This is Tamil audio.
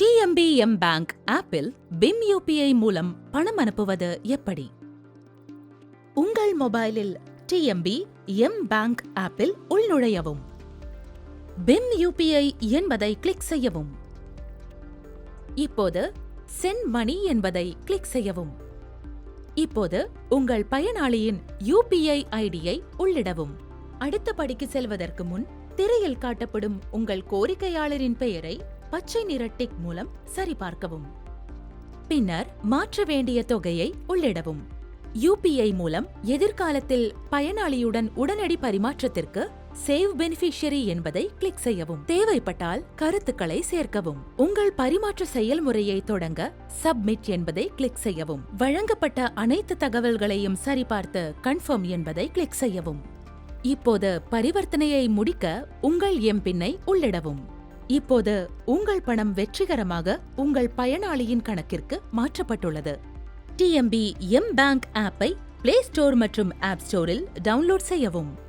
டிஎம்பி எம் பேங்க் ஆப்பில் பிம் யூபிஐ மூலம் பணம் அனுப்புவது எப்படி? உங்கள் மொபைலில் டிஎம்பி எம் பேங்க் ஆப்பில் உள்நுழையவும். பிம் யூபிஐ என்பதை கிளிக் செய்யவும். இப்போது சென்ட் மணி என்பதை கிளிக் செய்யவும். இப்போது உங்கள் பயனாளியின் யூபிஐ ஐடியை உள்ளிடவும். அடுத்த படிக்கு செல்வதற்கு முன் திரையில் காட்டப்படும் உங்கள் கோரிக்கையாளரின் பெயரை பச்சை நிற டிக் மூலம் சரிபார்க்கவும். பின்னர் மாற்ற வேண்டிய தொகையை உள்ளிடவும். யூபிஐ மூலம் எதிர்காலத்தில் பயனாளியுடன் உடனடி பரிமாற்றத்திற்கு சேவ் பெனிஃபிஷியரி என்பதை கிளிக் செய்யவும். தேவைப்பட்டால் கருத்துக்களை சேர்க்கவும். உங்கள் பரிமாற்ற செயல்முறையை தொடங்க சப்மிட் என்பதை கிளிக் செய்யவும். வழங்கப்பட்ட அனைத்து தகவல்களையும் சரிபார்த்து கன்ஃபர்ம் என்பதை கிளிக் செய்யவும். இப்போது பரிவர்த்தனையை முடிக்க உங்கள் எம்பின்னை உள்ளிடவும். இப்போது உங்கள் பணம் வெற்றிகரமாக உங்கள் பயனாளியின் கணக்கிற்கு மாற்றப்பட்டுள்ளது. டிஎம்பி எம் பேங்க் ஆப்பை பிளே ஸ்டோர் மற்றும் ஆப் ஸ்டோரில் டவுன்லோட் செய்யவும்.